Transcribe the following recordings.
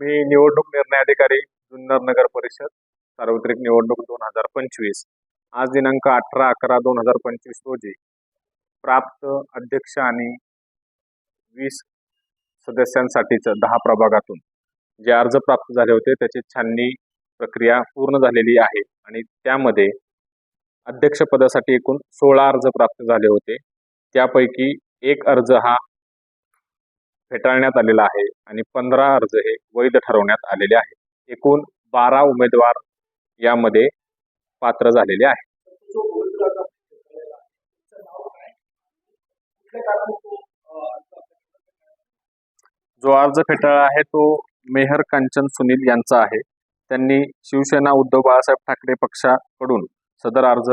मी निवडणूक निर्णय अधिकारी जुन्नर नगर परिषद सार्वत्रिक निवडणूक दोन हजार पंचवीस. आज दिनांक अठरा अकरा दोन हजार पंचवीस रोजी प्राप्त अध्यक्ष आणि वीस सदस्यांसाठीचं दहा प्रभागातून जे अर्ज प्राप्त झाले होते त्याची छाननी प्रक्रिया पूर्ण झालेली आहे आणि त्यामध्ये अध्यक्षपदासाठी एकूण सोळा अर्ज प्राप्त झाले होते. त्यापैकी एक अर्ज हा फेटाळण्यात आलेला आहे आणि पंधरा अर्ज हे वैध ठरवण्यात आलेले आहे एकूण बारा उमेदवार यामध्ये पात्र झालेले आहे जो अर्ज फेटाळा जो अर्ज फेटाळला आहे तो मेहर कांचन सुनील यांचा आहे. त्यांनी शिवसेना उद्धव बाळासाहेब ठाकरे पक्षाकडून सदर अर्ज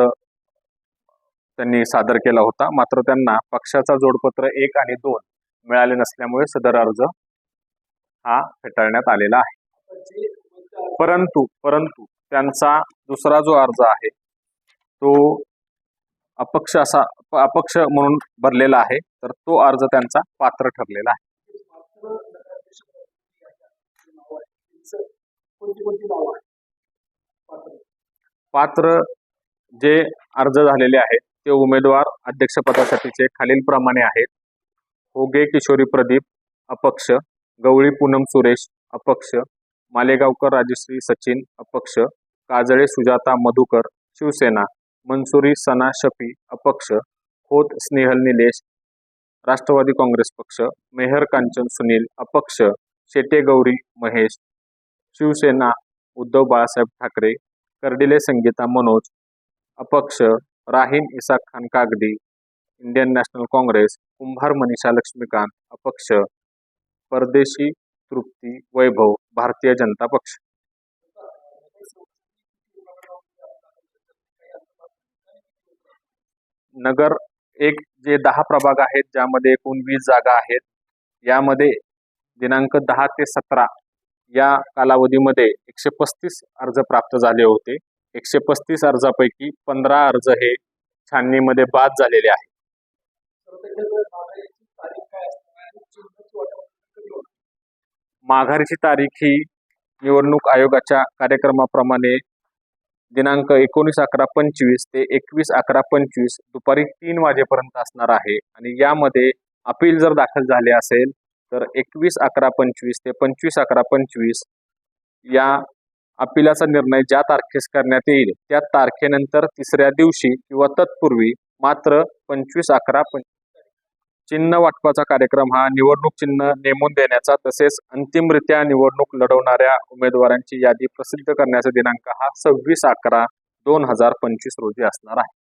त्यांनी सादर केला होता. मात्र त्यांना पक्षाचा जोडपत्र एक आणि दोन मिळाले नसल्यामुळे सदर अर्ज हा फेटाळण्यात आलेला आहे. परंतु परंतु त्यांचा दुसरा जो अर्ज आहे तो अपक्ष असा अपक्ष म्हणून भरलेला आहे तर तो अर्ज त्यांचा पात्र ठरलेला आहे. पात्र पात्र जे अर्ज झालेले आहेत ते उमेदवार अध्यक्षपदासाठीचे खालीलप्रमाणे आहेत. होगे किशोरी प्रदीप अपक्ष. गवळी पूनम सुरेश अपक्ष. मालेगावकर राजश्री सचिन अपक्ष. काजळे सुजाता मधुकर शिवसेना. मनसुरी सना शफी अपक्ष. खोत स्नेहल निलेश राष्ट्रवादी काँग्रेस पक्ष. मेहर कांचन सुनील अपक्ष. शेटे गौरी महेश. शिवसेना उद्धव बाळासाहेब ठाकरे. कर्डिले संगीता मनोज अपक्ष. Raheen Isak Khan Kagdi. Indian national Congress Kumbhar Manisha Laxmikant अपक्ष परदेशी तृप्ती वैभव भारतीय जनता पक्ष. नगर एक जे दहा प्रभाग आहेत ज्यामध्ये एकूण वीस जागा आहेत यामध्ये दिनांक दहा ते सतरा या कालावधीमध्ये एकशे पस्तीस अर्ज प्राप्त झाले होते. एकशे पस्तीस अर्जापैकी पंधरा अर्ज हे छाननीमध्ये बाद झालेले आहेत. माघारीची तारीख ही निवडणूक आयोगाच्या कार्यक्रमाप्रमाणे दिनांक एकोणीस अकरा पंचवीस ते एकवीस अकरा पंचवीस दुपारी तीन वाजेपर्यंत असणार आहे. आणि यामध्ये अपील जर दाखल झाले असेल तर एकवीस अकरा पंचवीस ते पंचवीस अकरा पंचवीस या अपिलाचा निर्णय ज्या तारखेस करण्यात येईल त्या तारखेनंतर तिसऱ्या दिवशी किंवा तत्पूर्वी मात्र पंचवीस अकरा पंच चिन्ह वाटपाचा कार्यक्रम हा निवडणूक चिन्ह नेमून देण्याचा तसेच अंतिमरित्या निवडणूक लढवणाऱ्या उमेदवारांची यादी प्रसिद्ध करण्याचा दिनांक हा सव्वीस अकरा दोन हजार पंचवीस रोजी असणार आहे.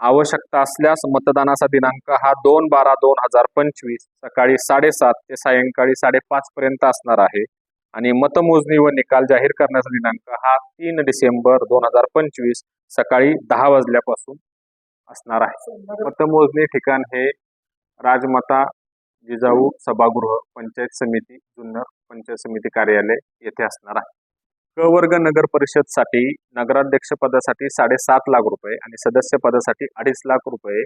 आवश्यकता असल्यास मतदानाचा दिनांक हा दोन बारा दोन हजार पंचवीस सकाळी साडेसात ते सायंकाळी साडेपाच पर्यंत असणार आहे आणि मतमोजणी व निकाल जाहीर करण्याचा दिनांक हा तीन डिसेंबर दोन हजार पंचवीस सकाळी दहा वाजल्यापासून असणार आहे. मतमोजणी ठिकाण हे राजमाता जिजाऊ सभागृह पंचायत समिती जुन्नर पंचायत समिती कार्यालय येथे असणार आहे. क वर्ग नगर परिषदसाठी नगराध्यक्ष पदासाठी साडेसात लाख रुपये आणि सदस्य पदासाठी अडीच लाख रुपये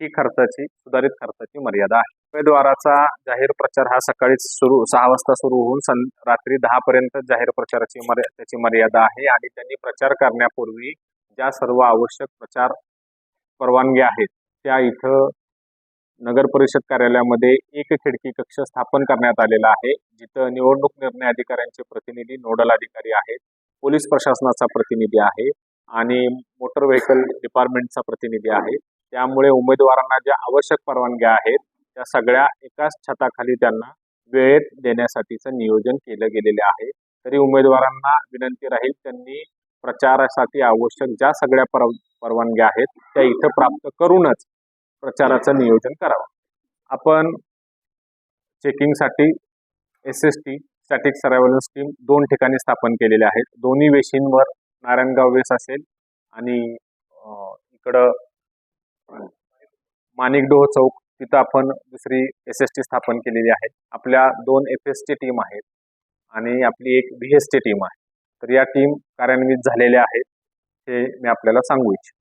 ही खर्चाची सुधारित खर्चाची मर्यादा आहे. उमेदवाराचा जाहीर प्रचार हा सकाळी सुरू सहा वाजता सुरू होऊन सं रात्री दहा पर्यंत जाहीर प्रचाराची मर्या त्याची मर्यादा आहे आणि त्यांनी प्रचार करण्यापूर्वी ज्या सर्व आवश्यक प्रचार परवानग्या आहेत. त्या इथं नगर परिषद कार्यालयामध्ये एक खिडकी कक्ष स्थापन करण्यात आलेला आहे. जिथं निवडणूक निर्णय अधिकाऱ्यांचे प्रतिनिधी नोडल अधिकारी आहेत. पोलीस प्रशासनाचा प्रतिनिधी आहे आणि मोटर व्हेकल डिपार्टमेंटचा प्रतिनिधी आहे. त्यामुळे उमेदवारांना ज्या आवश्यक परवानग्या आहेत त्या सगळ्या एकाच छताखाली त्यांना वेळेत देण्यासाठीचं नियोजन केलं गेलेले आहे. तरी उमेदवारांना विनंती राहील त्यांनी प्रचारासाठी आवश्यक ज्या सगळ्या पर परवानग्या आहेत त्या इथं प्राप्त करूनच प्रचाराचं नियोजन करावं. आपण चेकिंगसाठी S S T static surveillance team दोन ठिकाणी स्थापन केलेले आहेत. दोन्ही वेशींवर नारायणगाव वेस असेल आणि इकडं माणिकडोह चौक तिथं आपण दुसरी एस एस टी स्थापन केलेली आहे. आपल्या दोन एफ एस टी टीम आहेत आणि आपली एक व्ही एस टी टीम आहे. तर या टीम कार्यान्वित झालेल्या आहेत हे मी आपल्याला सांगू इच्छितो.